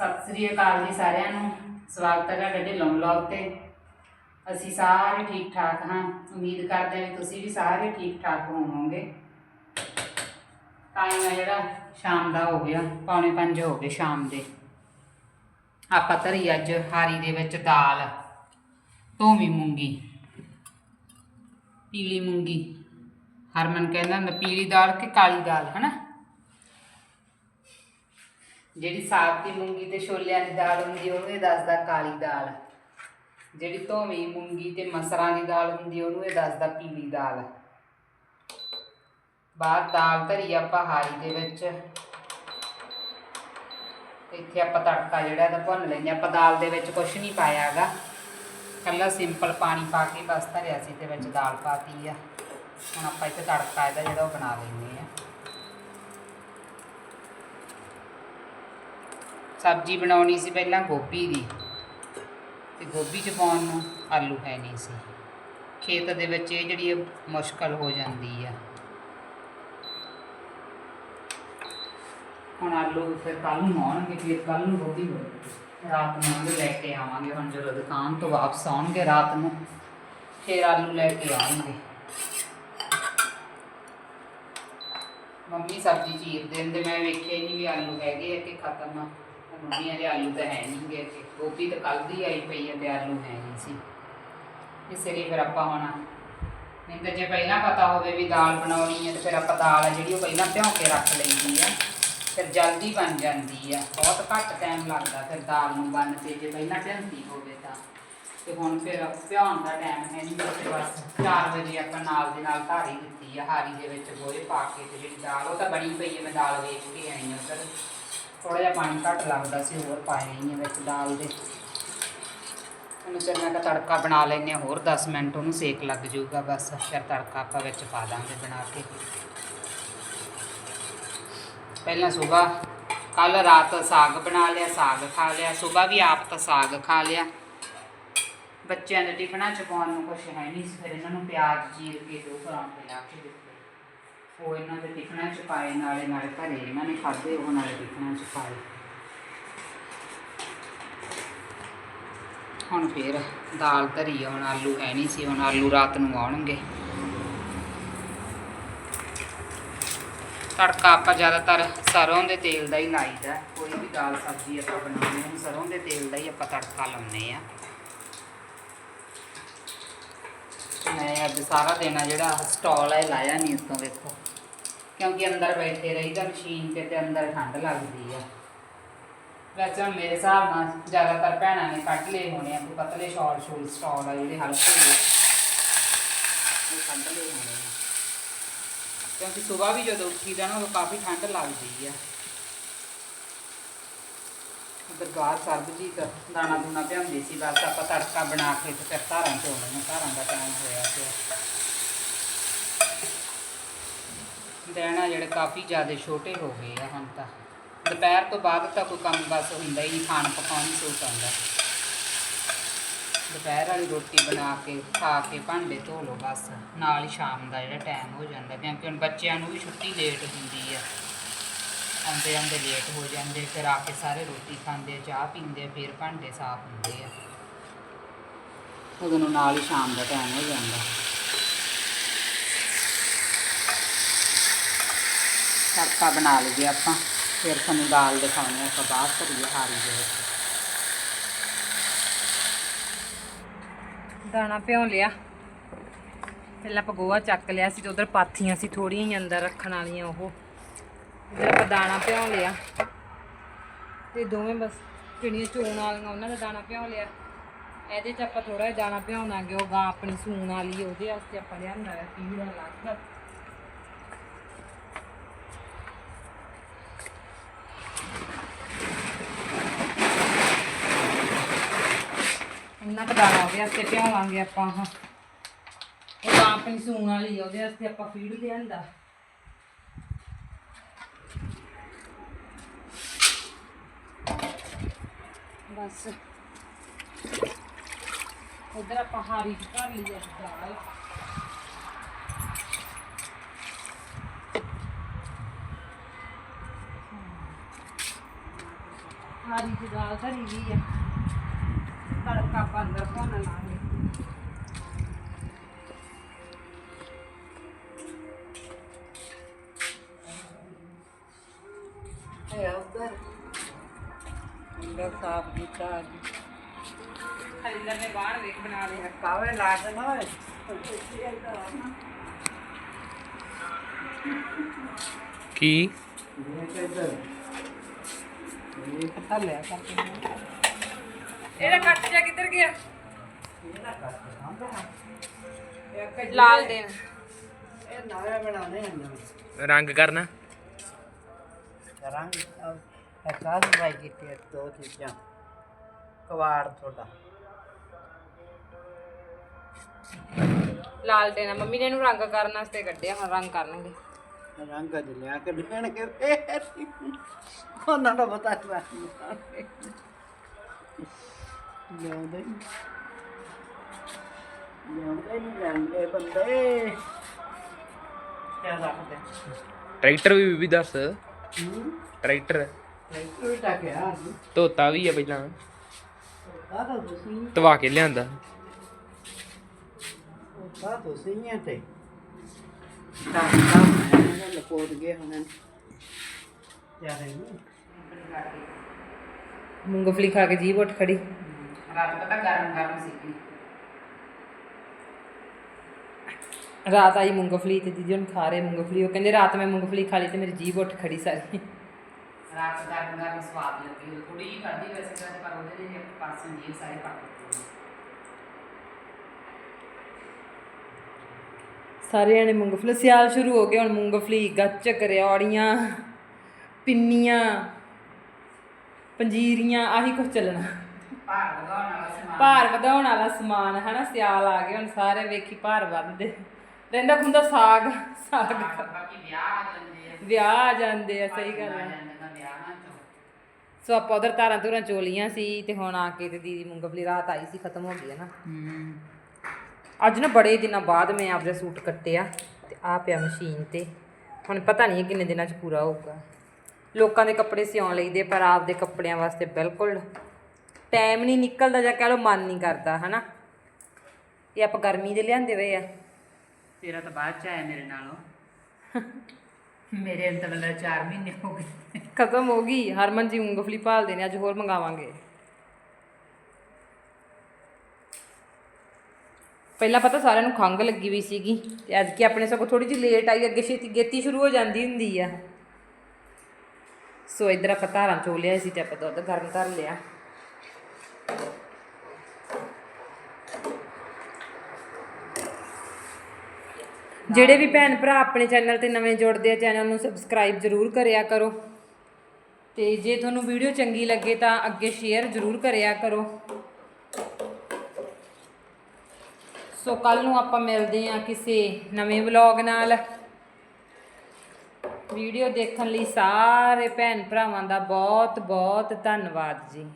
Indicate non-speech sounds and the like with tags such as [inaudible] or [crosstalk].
ਸਤਿ ਸ੍ਰੀ ਅਕਾਲ ਜੀ ਸਾਰਿਆਂ ਨੂੰ। ਸਵਾਗਤ ਹੈ ਤੁਹਾਡੇ ਢਿੱਲੋਂ ਵਲੌਗ ਤੇ। ਅਸੀਂ ਸਾਰੇ ਠੀਕ ਠਾਕ ਹਾਂ। ਉਮੀਦ ਕਰਦੇ ਹਾਂ ਵੀ ਤੁਸੀਂ ਵੀ ਸਾਰੇ ਠੀਕ ਠਾਕ ਹੋਵੋਗੇ। ਟਾਈਮ ਹੈ ਜਿਹੜਾ ਸ਼ਾਮ ਦਾ ਹੋ ਗਿਆ, ਪੌਣੇ 5 ਹੋ ਗਏ ਸ਼ਾਮ ਦੇ। ਆਪਾਂ ਧਰੀ ਅੱਜ ਹਾਰੀ ਦੇ ਵਿੱਚ ਦਾਲ, ਧੋਵੀਂ ਮੂੰਗੀ, ਪੀਲੀ ਮੂੰਗੀ। ਹਰਮਨ ਕਹਿੰਦਾ ਹੁੰਦਾ, ਪੀਲੀ ਦਾਲ ਕਿ ਕਾਲੀ ਦਾਲ, ਹਨਾ? ਜਿਹੜੀ ਸਾਗ ਦੀ ਮੂੰਗੀ ਤੇ ਛੋਲਿਆਂ ਦੀ ਦਾਲ ਹੁੰਦੀ ਉਹਨੂੰ ਇਹ ਦੱਸਦਾ ਕਾਲੀ ਦਾਲ। ਜਿਹੜੀ ਧੋਵੀਂ ਮੂੰਗੀ ਤੇ ਮਸਰਾਂ ਦੀ ਦਾਲ ਹੁੰਦੀ ਉਹਨੂੰ ਇਹ ਦੱਸਦਾ ਪੀਲੀ ਦਾਲ। ਬਾਹਰ ਦਾਲ ਧਰੀ ਆਪਾਂ ਹਾਈ ਦੇ ਵਿੱਚ। ਇੱਥੇ ਆਪਾਂ ਤੜਕਾ ਜਿਹੜਾ ਇਹਦਾ ਭੁੰਨ ਲੈਂਦੇ ਹਾਂ। ਆਪਾਂ ਦਾਲ ਦੇ ਵਿੱਚ ਕੁਝ ਨਹੀਂ ਪਾਇਆ ਹੈਗਾ। ਕੱਲਾ ਸਿੰਪਲ ਪਾਣੀ ਪਾ ਕੇ ਬਸ ਧਰਿਆ ਸੀ ਤੇ ਵਿੱਚ ਦਾਲ ਪਾਤੀ ਆ। ਹੁਣ ਆਪਾਂ ਇੱਥੇ ਤੜਕਾ ਇਹਦਾ ਜਿਹੜਾ ਉਹ ਬਣਾ ਲੈਂਦੇ ਆ ਸਬਜ਼ੀ ਬਣਾਉਣੀ ਸੀ ਪਹਿਲਾਂ ਗੋਭੀ ਦੀ। ਤੇ ਗੋਭੀ ਚ ਪਾਉਣ ਨੂੰ ਆਲੂ ਹੈ ਨਹੀਂ ਸੀ। ਖੇਤ ਦੇ ਵਿੱਚ ਇਹ ਜਿਹੜੀ ਇਹ ਮੁਸ਼ਕਲ ਹੋ ਜਾਂਦੀ ਆ। ਹੁਣ ਆਲੂ ਫਿਰ ਕੱਲ ਨੂੰ ਆਉਣਗੇ, ਫਿਰ ਕੱਲ ਨੂੰ ਗੋਭੀ ਹੋਏਗੀ ਰਾਤ ਨੂੰ ਆਉਂਦੇ ਲੈ ਕੇ ਆਵਾਂਗੇ, ਹੁਣ ਜਦੋਂ ਦੁਕਾਨ ਤੋਂ ਵਾਪਸ ਆਉਣਗੇ ਰਾਤ ਨੂੰ, ਫਿਰ ਆਲੂ ਲੈ ਕੇ ਆਉਣਗੇ। ਮੰਮੀ ਸਬਜ਼ੀ ਚੀਰ ਦਿੰਦੇ ਮੈਂ ਵੇਖਿਆ ਹੀ ਨਹੀਂ ਵੀ ਆਲੂ ਹੈਗੇ ਆ ਕਿ ਖਤਮ ਆ। ਮੰਮੀ ਦੇ ਆਲੂ ਤਾਂ ਹੈ ਨਹੀਂ ਗੇ ਕਿ ਗੋਭੀ ਤਾਂ ਕੱਲ ਦੀ ਆਈ ਪਈ ਆ ਤੇ ਆਲੂ ਹੈ ਨਹੀਂ ਸੀ। ਇਸੇ ਲਈ ਫਿਰ ਆਪਾਂ ਹੁਣ ਨਹੀਂ ਤਾਂ ਜੇ ਪਹਿਲਾਂ ਪਤਾ ਹੋਵੇ ਵੀ ਦਾਲ ਬਣਾਉਣੀ ਹੈ ਤੇ ਫਿਰ ਆਪਾਂ ਦਾਲ ਆ ਜਿਹੜੀ ਉਹ ਪਹਿਲਾਂ ਭਿਉਂ ਕੇ ਰੱਖ ਲਈਦੀ ਆ, ਫਿਰ ਜਲਦੀ ਬਣ ਜਾਂਦੀ ਆ। ਬਹੁਤ ਘੱਟ ਟਾਈਮ ਲੱਗਦਾ ਫਿਰ ਦਾਲ ਨੂੰ ਬਣ ਤੇ ਜੇ ਪਹਿਲਾਂ ਭਿਉਂਦੀ ਹੋਵੇ ਤਾਂ। ਤੇ ਹੁਣ ਫਿਰ ਭਿਉਣ ਦਾ ਟਾਈਮ ਹੈ ਨਹੀਂ ਤੇ ਬਸ 4 ਵਜੇ ਆਪਾਂ ਨਾਲ ਦੇ ਨਾਲ ਧਾਰੀ ਦਿੱਤੀ ਆ, ਹਾਰੀ ਦੇ ਵਿੱਚ ਗੋਹੇ ਪਾ ਕੇ ਤੇ ਜਿਹੜੀ ਦਾਲ, ਉਹ ਤਾਂ ਬਣੀ ਪਈ ਹੈ ਮੈਂ ਦਾਲ ਵੇਚ ਕੇ ਆਈ ਹਾਂ ਉੱਧਰ। ਥੋੜਾ ਜਿਹਾ ਪਾਣੀ ਘੱਟ ਲੱਗਦਾ ਸੀ, ਹੋਰ ਪਾਇਆ ਹੀ ਹੈ ਵਿੱਚ ਦਾਲ ਦੇ। ਉਹਨੂੰ ਚਿਰ ਮੈਂ ਤੜਕਾ ਬਣਾ ਲੈਂਦੇ ਹਾਂ, ਹੋਰ 10 ਮਿੰਟ ਉਹਨੂੰ ਸੇਕ ਲੱਗ ਜਾਊਗਾ ਬਸ, ਫਿਰ ਤੜਕਾ ਆਪਾਂ ਵਿੱਚ ਪਾ ਦਾਂਗੇ ਬਣਾ ਕੇ। ਪਹਿਲਾਂ ਸਵੇਰ ਕੱਲ ਰਾਤ ਸਾਗ ਬਣਾ ਲਿਆ, ਸਾਗ ਖਾ ਲਿਆ ਸਵੇਰ ਵੀ ਆਪ ਤਾਂ ਸਾਗ ਖਾ ਲਿਆ। ਬੱਚਿਆਂ ਦੇ ਟਿਫਨਾਂ ਚ ਪਾਉਣ ਨੂੰ ਕੁਛ ਹੈ ਨਹੀਂ ਫਿਰ ਇਹਨਾਂ ਨੂੰ ਪਿਆਜ਼ ਚੀਰ ਕੇ ਦੋ ਪਰਾਂਠੇ ਲਾ ਕੇ ਦਿੱਤੇ। ਉਹ ਇਹਨਾਂ ਦੇ ਟਿਫਨਾਂ ਚ ਪਾਏ, ਨਾਲੇ ਨਾਲੇ ਘਰੇ ਇਹਨਾਂ ਨੇ ਖਾਧੇ, ਉਹ ਨਾਲੇ ਟਿਫਨਾਂ ਚ ਪਾਏ। ਹੁਣ ਫੇਰ ਦਾਲ ਧਰੀ ਹੁਣ ਆਲੂ ਹੈ ਨਹੀਂ ਸੀ, ਹੁਣ ਆਲੂ ਰਾਤ ਨੂੰ ਆਉਣਗੇ। ਤੜਕਾ ਆਪਾਂ ਜ਼ਿਆਦਾਤਰ ਸਰੋਂ ਦੇ ਤੇਲ ਦਾ ਹੀ ਲਾਈਦਾ। ਕੋਈ ਵੀ ਦਾਲ ਸਬਜ਼ੀ ਆਪਾਂ ਬਣਾਉਂਦੇ ਹਾਂ ਸਰੋਂ ਦੇ ਤੇਲ ਦਾ ਹੀ ਆਪਾਂ ਤੜਕਾ ਲਾਉਂਦੇ ਆ ਮੈਂ ਅੱਜ ਸਾਰਾ ਦਿਨ ਆ ਜਿਹੜਾ ਸਟਾਲ ਹੈ ਲਾਇਆ ਨਹੀਂ ਉਤੋਂ ਵੇਖੋ। ਕਿਉਂਕਿ ਅੰਦਰ ਬੈਠੇ ਰਹੀਦਾ ਮਸ਼ੀਨ ਤੇ ਤੇ ਅੰਦਰ ਠੰਡ ਲੱਗਦੀ ਆ। ਵੈਸੇ ਹੁਣ ਮੇਰੇ ਹਿਸਾਬ ਨਾਲ ਜ਼ਿਆਦਾਤਰ ਭੈਣਾਂ ਨੇ ਕੱਢ ਲਏ ਹੋਣੇ ਆ, ਕੋਈ ਪਤਲੇ ਸ਼ਾਲ ਸ਼ੂਲ ਸਟਾਲ ਆ ਜਿਹੜੇ ਹਲਕੇ ਜਿਹੇ। ਉਹ ਕੱਢ ਲਏ ਹੋਣੇ ਆ। ਕਿਉਂਕਿ ਸਵੇਰ ਵੀ ਜਦੋਂ ਉੱਠੀਦਾ ਨਾ, ਉਦੋਂ ਕਾਫੀ ਠੰਡ ਲੱਗਦੀ ਆ। ਉਧਰ ਬਾਹਰ ਸਰਬਜੀਤ ਦਾਣਾ ਦੂਣਾ ਪਿਆਉਂਦੀ ਸੀ, ਬਸ ਆਪਾਂ ਤੜਕਾ ਬਣਾ ਕੇ ਤੇ ਫਿਰ ਧਾਰਾਂ ਚੋਣੇ ਨੂੰ ਧਾਰਾਂ ਦਾ ਟਾਈਮ ਹੋਇਆ ਪਿਆ। ਦੇਣਾ ਜਿਹੜੇ ਕਾਫੀ ਜ਼ਿਆਦਾ ਛੋਟੇ ਹੋ ਗਏ ਆ ਹੁਣ ਤਾਂ। ਦੁਪਹਿਰ ਤੋਂ ਬਾਅਦ ਤਾਂ ਕੋਈ ਕੰਮ ਬਸ ਹੁੰਦਾ ਹੀ ਨਹੀਂ, ਖਾਣ ਪਕਾਉਣ ਹੀ ਸੋਚ ਆਉਂਦਾ। ਦੁਪਹਿਰ ਵਾਲੀ ਰੋਟੀ ਬਣਾ ਕੇ, ਖਾ ਕੇ ਭਾਂਡੇ ਧੋ ਲਓ ਬਸ। ਨਾਲ ਹੀ ਸ਼ਾਮ ਦਾ ਜਿਹੜਾ ਟਾਈਮ ਹੋ ਜਾਂਦਾ, ਕਿਉਂਕਿ ਹੁਣ ਬੱਚਿਆਂ ਨੂੰ ਵੀ ਛੁੱਟੀ ਲੇਟ ਹੁੰਦੀ ਆ। ਆਉਂਦੇ ਆਉਂਦੇ ਲੇਟ ਹੋ ਜਾਂਦੇ, ਫਿਰ ਆ ਕੇ ਸਾਰੇ ਰੋਟੀ ਖਾਂਦੇ, ਚਾਹ ਪੀਂਦੇ, ਫਿਰ ਭਾਂਡੇ ਸਾਫ਼ ਹੁੰਦੇ ਆ। ਉਦੋਂ ਨੂੰ ਨਾਲ ਹੀ ਸ਼ਾਮ ਦਾ ਟਾਈਮ ਹੋ ਜਾਂਦਾ। ਤੜਕਾ ਬਣਾ ਲਈਏ ਆਪਾਂ, ਫਿਰ ਤੁਹਾਨੂੰ ਦਾਲ ਦਿਖਾਉਣੀ ਆ, ਆਪਾਂ ਬਾਹਰ ਧਰੀਏ ਹਾਰੀ ਦੇ ਵਿੱਚ। ਦਾਣਾ ਭਿਉਂ ਲਿਆ। ਪਹਿਲਾਂ ਆਪਾਂ ਗੋਹਾ ਚੱਕ ਲਿਆ ਸੀ ਤੇ ਉਧਰ ਪਾਥੀਆਂ ਸੀ ਥੋੜੀਆਂ ਹੀ ਅੰਦਰ ਰੱਖਣ ਵਾਲੀਆਂ ਉਹ। ਫਿਰ ਆਪਾਂ ਦਾਣਾ ਭਿਉਂ ਲਿਆ। ਤੇ ਦੋਵੇਂ ਬਸ ਜਿਹੜੀਆਂ ਚੋਣ ਵਾਲੀਆਂ ਉਹਨਾਂ ਦਾ ਦਾਣਾ ਭਿਉਂ ਲਿਆ। ਇਹਦੇ 'ਚ ਆਪਾਂ ਥੋੜਾ ਜਿਹਾ ਦਾਣਾ ਭਿਉਣਾਂਗੇ ਉਹ ਗਾਂ ਆਪਣੀ ਸੂਣ ਵਾਲੀ ਉਹਦੇ ਵਾਸਤੇ ਆਪਾਂ ਲਿਆਂਦਾ ਹੈ ਪੀੜਾ ਲੱਗ ਇੰਨਾ ਕੁ ਦਾਣਾ ਉਹਦੇ ਵਾਸਤੇ ਭਿਉਵਾਂਗੇ ਆਪਾਂ ਉਹ ਗਾਂ ਆਪਣੀ ਸੂਣ ਵਾਲੀ ਆ, ਉਹਦੇ ਵਾਸਤੇ ਆਪਾਂ ਫੀਡ ਲਿਆਂਦਾ। ਬਸ। ਉਧਰ ਆਪਾਂ ਹਾਰੀ ਚ ਧਰ ਲਈ ਆ ਦਾਲ। ਹਾਰੀ ਦੀ ਦਾਲ ਧਰੀ ਵੀ ਆ। ਤੜਕਾ ਆਪਾਂ ਅੰਦਰ ਭੁੰਨ ਲਾਂਗੇ ਕੀਤਾ ਖਲੀਲਰ ਨੇ ਬਾਹਰ ਵੇਖ ਬਣਾ ਲਿਆ ਕਾਵੇ ਲਾਟ ਨਾ ਹੋਏ? ਕੀ? ਇਹ ਇੱਧਰ ਇਹ ਪਤਾ ਲਿਆ ਕਰਕੇ ਇਹਦਾ ਕੱਟ ਜਾ ਕਿੱਧਰ ਗਿਆ? ਇਹਦਾ ਕਰ ਇੱਕ ਲਾਲ ਦੇਣ। ਇਹ ਨਵੇਂ ਬਣਾਉਣੇ ਹਨ ਰੰਗ ਕਰਨਾ। ਰੰਗ ਇਹ ਕਾਸ ਬਾਈ ਕੀਤੀ ਹੈ ਦੋ ਚੀਜ਼ਾਂ? ਕਵਾੜ ਥੋੜਾ ਲਾਲ ਦੇਣਾ ਮੰਮੀ ਨੇ ਇਹਨੂੰ ਰੰਗ ਕਰਨ ਵਾਸਤੇ ਕੱਢਿਆ ਹੁਣ ਰੰਗ ਕਰਨਗੇ। ਰੰਗ ਅੱਜ ਲਿਆ ਕੇ ਦੇਣ ਕੇ ਫੇਰ ਉਹਨਾਂ ਦਾ ਪਤਾ ਨਹੀਂ ਲਿਆਉਂਦੇ ਹੀ ਲਿਆਉਂਦੇ ਹੀ ਲੈਂਦੇ ਬੰਦੇ। ਕਿਆ ਰੱਖਦੇ ਟਰੈਕਟਰ ਵੀ ਵੀ ਦੱਸ। ਹੂੰ। ਟਰੈਕਟਰ। ਟਰੈਕਟਰ ਵੀ ਟਾਕਿਆ ਧੋਤਾ ਵੀ ਆ ਪਹਿਲਾਂ। ਉਹਦਾ ਤਾਂ ਤੁਸੀਂ ਧਵਾ ਕੇ ਲਿਆਂਦਾ। ਉਹਦਾ ਤੁਸੀਂ ਹੀ ਆ ਤੇ ਤਾਂ ਤਾਂ ਮੈਂ ਲਪੋਟ ਗਏ ਹੁਣ ਕਿਆ ਹੈ ਨੀ। ਮੂੰਗਫਲੀ ਖਾ ਕੇ ਜੀਭ ਉੱਠ ਖੜੀ। ਰਾਤ ਪਤਾ ਗਰਮ ਗਰਮ ਸੀ ਰਾਤ ਆਈ ਮੂੰਗਫਲੀ ਤੇ ਦੀਦੀ ਹੁਣ ਖਾ ਰਹੇ ਮੂੰਗਫਲੀ। ਉਹ ਕਹਿੰਦੇ ਰਾਤ ਮੈਂ ਮੂੰਗਫਲੀ ਖਾ ਲਈ ਤੇ ਮੇਰੀ ਜੀਭ ਉੱਠ ਖੜੀ ਸਾਰੀ। ਰਾਤ ਗਰਮ ਗਰਮ ਸਵਾਦ ਲੱਗੀ ਉਹ ਥੋੜੀ ਜਿਹੀ ਖਾਧੀ ਵੈਸੇ ਤਾਂ ਪਰ ਉਹਦੇ ਇੱਕ ਪਾਸੇ ਜੀ ਸਾਰੇ ਪੱਕ ਗਏ ਸਾਰਿਆਂ ਨੇ ਮੂੰਗਫਲੀ ਸਿਆਲ ਸ਼ੁਰੂ ਹੋ ਗਿਆ ਹੁਣ ਮੂੰਗਫਲੀ ਗੱਚਕ ਰਿਓੜੀਆਂ ਪਿੰਨੀਆਂ ਪੰਜੀਰੀਆਂ ਆਹੀ ਕੁਝ ਚੱਲਣਾ। ਭਾਰ ਵਧਾਉਣ ਵਾਲਾ ਸਮਾਨ। ਭਾਰ ਵਧਾਉਣ ਵਾਲਾ ਸਮਾਨ ਹਨਾ ਸਿਆਲ ਆ ਗਿਆ ਹੁਣ ਸਾਰੇ ਵੇਖੀ ਭਾਰ ਵੱਧਦੇ। ਰਹਿੰਦਾ ਖੁੰਦਾ ਸਾਗ ਸਾਗ। ਬਾਕੀ ਵਿਆਹ ਆ ਜਾਂਦੇ ਆ। ਵਿਆਹ ਆ ਜਾਂਦੇ ਆ ਸਹੀ ਗੱਲ ਹੈ ਸੋ ਆਪਾਂ ਉਧਰ ਤਾਰਾਂ ਤੁਰਾਂ ਚੋਲੀਆਂ ਸੀ ਤੇ ਹੁਣ ਆ ਕੇ ਤੇ ਦੀਦੀ ਮੂੰਗਫਲੀ ਰਾਤ ਆਈ ਸੀ ਖਤਮ ਹੋ ਗਈ ਹੈ ਨਾ। ਅੱਜ ਨਾ ਬੜੇ ਦਿਨਾਂ ਬਾਅਦ ਮੈਂ ਆਪਦਾ ਸੂਟ ਕੱਟਿਆ ਤੇ ਆ ਪਿਆ ਮਸ਼ੀਨ ਤੇ। ਹੁਣ ਪਤਾ ਨਹੀਂ ਕਿੰਨੇ ਦਿਨਾਂ ਚ ਪੂਰਾ ਹੋਊਗਾ। ਲੋਕਾਂ ਦੇ ਕੱਪੜੇ ਸਿਉਣ ਲਈਦੇ ਪਰ ਆਪਦੇ ਕੱਪੜਿਆਂ ਵਾਸਤੇ ਬਿਲਕੁਲ ਟਾਈਮ ਨਹੀਂ ਨਿਕਲਦਾ ਜਾਂ ਕਹ ਲਓ ਮਨ ਨਹੀਂ ਕਰਦਾ ਹਨਾ। ਇਹ ਆਪਾਂ ਗਰਮੀ ਦੇ ਲਿਆਂਦੇ ਹੋਏ ਆ। ਤੇਰਾ ਤਾਂ ਬਾਅਦ ਚ ਆਇਆ ਮੇਰੇ ਨਾਲੋਂ। [laughs] ਮੇਰੇ ਅੰਦਰ ਵਾਲਾ 4 ਮਹੀਨੇ ਹੋ ਗਏ ਖਤਮ ਹੋ ਗਈ। ਹਰਮਨ ਜੀ ਮੂੰਗਫਲੀ ਭਾਲਦੇ ਨੇ, ਅੱਜ ਹੋਰ ਮੰਗਾਵਾਂਗੇ। ਪਹਿਲਾਂ ਪਤਾ ਸਾਰਿਆਂ ਨੂੰ ਖੰਗ ਲੱਗੀ ਵੀ ਸੀਗੀ ਤੇ ਅੱਜ ਕੀ ਆਪਣੇ ਸਗੋਂ ਥੋੜੀ ਜਿਹੀ ਲੇਟ ਆਈ, ਅੱਗੇ ਛੇਤੀ ਗੇਤੀ ਸ਼ੁਰੂ ਹੋ ਜਾਂਦੀ ਹੁੰਦੀ ਆ। ਸੋ ਇਧਰ ਆਪਾਂ ਧਾਰਾਂ ਚੋ ਲਿਆ ਸੀ ਤੇ ਆਪਾਂ ਦੁੱਧ ਗਰਮ ਧਰ ਲਿਆ। ਜਿਹੜੇ ਵੀ ਭੈਣ ਭਰਾ ਆਪਣੇ ਚੈਨਲ ਤੇ ਨਵੇਂ ਜੁੜਦੇ ਆ, ਚੈਨਲ ਨੂੰ ਸਬਸਕ੍ਰਾਈਬ ਜ਼ਰੂਰ ਕਰਿਆ ਕਰੋ। ਤੇ ਜੇ ਤੁਹਾਨੂੰ ਵੀਡੀਓ ਚੰਗੀ ਲੱਗੇ ਤਾਂ ਅੱਗੇ ਸ਼ੇਅਰ ਜ਼ਰੂਰ ਕਰਿਆ ਕਰੋ। ਸੋ ਕੱਲ ਨੂੰ ਆਪਾਂ ਮਿਲਦੇ ਹਾਂ ਕਿਸੇ ਨਵੇਂ ਵਲੌਗ ਨਾਲ। ਵੀਡੀਓ ਦੇਖਣ ਲਈ ਸਾਰੇ ਭੈਣ ਭਰਾਵਾਂ ਦਾ ਬਹੁਤ ਬਹੁਤ ਧੰਨਵਾਦ ਜੀ।